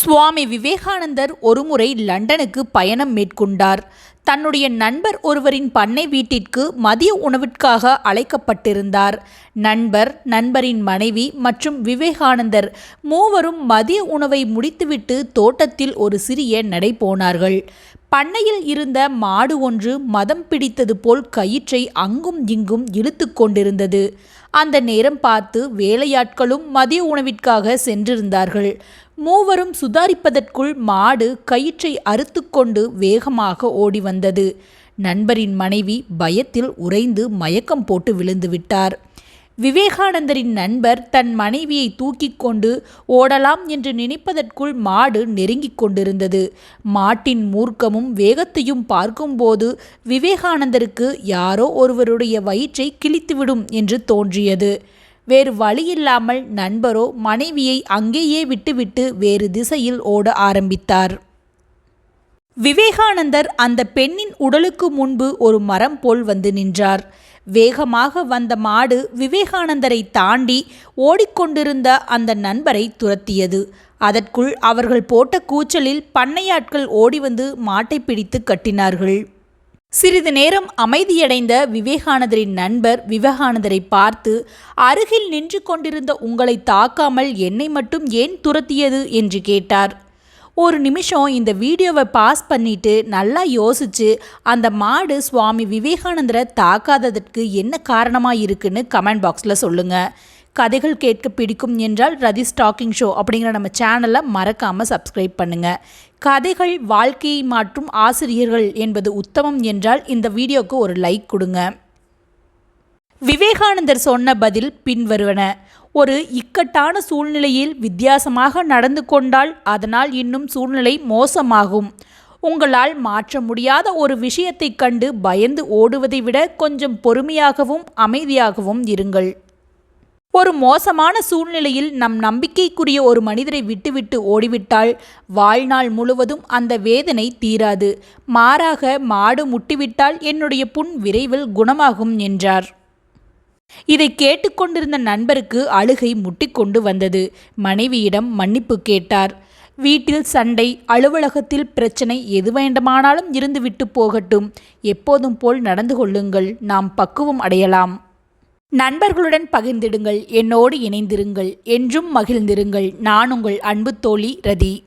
சுவாமி விவேகானந்தர் ஒருமுறை லண்டனுக்கு பயணம் மேற்கொண்டார். தன்னுடைய நண்பர் ஒருவரின் பண்ணை வீட்டிற்கு மதிய உணவிற்காக அழைக்கப்பட்டிருந்தார். நண்பர் நண்பரின் மனைவி மற்றும் விவேகானந்தர் மூவரும் மதிய உணவை முடித்துவிட்டு தோட்டத்தில் ஒரு சிறிய நடை போனார்கள். பண்ணையில் இருந்த மாடு ஒன்று மதம் பிடித்தது போல் கயிற்றை அங்கும் இங்கும் இழுத்து கொண்டிருந்தது. அந்த நேரம் பார்த்து வேலையாட்களும் மதிய உணவிற்காக சென்றிருந்தார்கள். மூவரும் சுதாரிப்பதற்குள் மாடு கயிற்றை அறுத்துக்கொண்டு வேகமாக ஓடி வந்தது நண்பரின் மனைவி பயத்தில் உறைந்து மயக்கம் போட்டு விழுந்து விட்டார். விவேகானந்தரின் நண்பர் தன் மனைவியை தூக்கிக் கொண்டு ஓடலாம் என்று நினைப்பதற்குள் மாடு நெருங்கிக் கொண்டிருந்தது. மாட்டின் மூர்க்கமும் வேகத்தையும் பார்க்கும்போது விவேகானந்தருக்கு யாரோ ஒருவருடைய வயிற்றை கிழித்துவிடும் என்று தோன்றியது. வேறு வழியில்லாமல் நண்பரோ மனைவியை அங்கேயே விட்டுவிட்டு வேறு திசையில் ஓட ஆரம்பித்தார். விவேகானந்தர் அந்த பெண்ணின் உடலுக்கு முன்பு ஒரு மரம் போல் வந்து நின்றார். வேகமாக வந்த மாடு விவேகானந்தரை தாண்டி ஓடிக்கொண்டிருந்த அந்த நண்பரை துரத்தியது. அதற்குள் அவர்கள் போட்ட கூச்சலில் பண்ணையாட்கள் ஓடி வந்து மாட்டை பிடித்து கட்டினார்கள். சிறிது நேரம் அமைதியடைந்த விவேகானந்தரின் நண்பர் விவேகானந்தரை பார்த்து அருகில் நின்று கொண்டிருந்த உங்களை தாக்காமல் என்னை மட்டும் ஏன் துரத்தியது? என்று கேட்டார். ஒரு நிமிஷம் இந்த வீடியோவை பாஸ் பண்ணிட்டு நல்லா யோசிச்சு அந்த மாடு சுவாமி விவேகானந்தரை தாக்காததற்கு என்ன காரணமாக இருக்குன்னு கமெண்ட் பாக்ஸில் சொல்லுங்கள் கதைகள் கேட்க பிடிக்கும் என்றால் ரதி ஸ்டாக்கிங் ஷோ அப்படிங்கிற நம்ம சேனலை மறக்காமல் சப்ஸ்கிரைப் பண்ணுங்கள் கதைகள் வாழ்க்கையை மாற்றும் ஆசிரியர்கள் என்பது உத்தமம் என்றால் இந்த வீடியோவுக்கு ஒரு லைக் கொடுங்க. விவேகானந்தர் சொன்ன பதில் பின்வருவன. ஒரு இக்கட்டான சூழ்நிலையில் வித்தியாசமாக நடந்து கொண்டால் அதனால் இன்னும் சூழ்நிலை மோசமாகும். உங்களால் மாற்ற முடியாத ஒரு விஷயத்தைக் கண்டு பயந்து ஓடுவதை விட கொஞ்சம் பொறுமையாகவும் அமைதியாகவும் இருங்கள். ஒரு மோசமான சூழ்நிலையில் நம் நம்பிக்கைக்குரிய ஒரு மனிதரை விட்டுவிட்டு ஓடிவிட்டால் வாழ்நாள் முழுவதும் அந்த வேதனை தீராது. மாறாக மாடு முட்டிவிட்டால் என்னுடைய புண் விரைவில் குணமாகும் என்றார். இதை கேட்டுக்கொண்டிருந்த நண்பருக்கு அழுகை முட்டிக்கொண்டு வந்தது. மனைவியிடம் மன்னிப்பு கேட்டார். வீட்டில் சண்டை அலுவலகத்தில் பிரச்சனை எது வேண்டுமானாலும் இருந்துவிட்டு போகட்டும். எப்போதும் போல் நடந்து கொள்ளுங்கள். நாம் பக்குவம் அடையலாம். நண்பர்களுடன் பகிர்ந்திடுங்கள். என்னோடு இணைந்திருங்கள். என்றும் மகிழ்ந்திருங்கள். நான் உங்கள் அன்பு தோழி ரதி.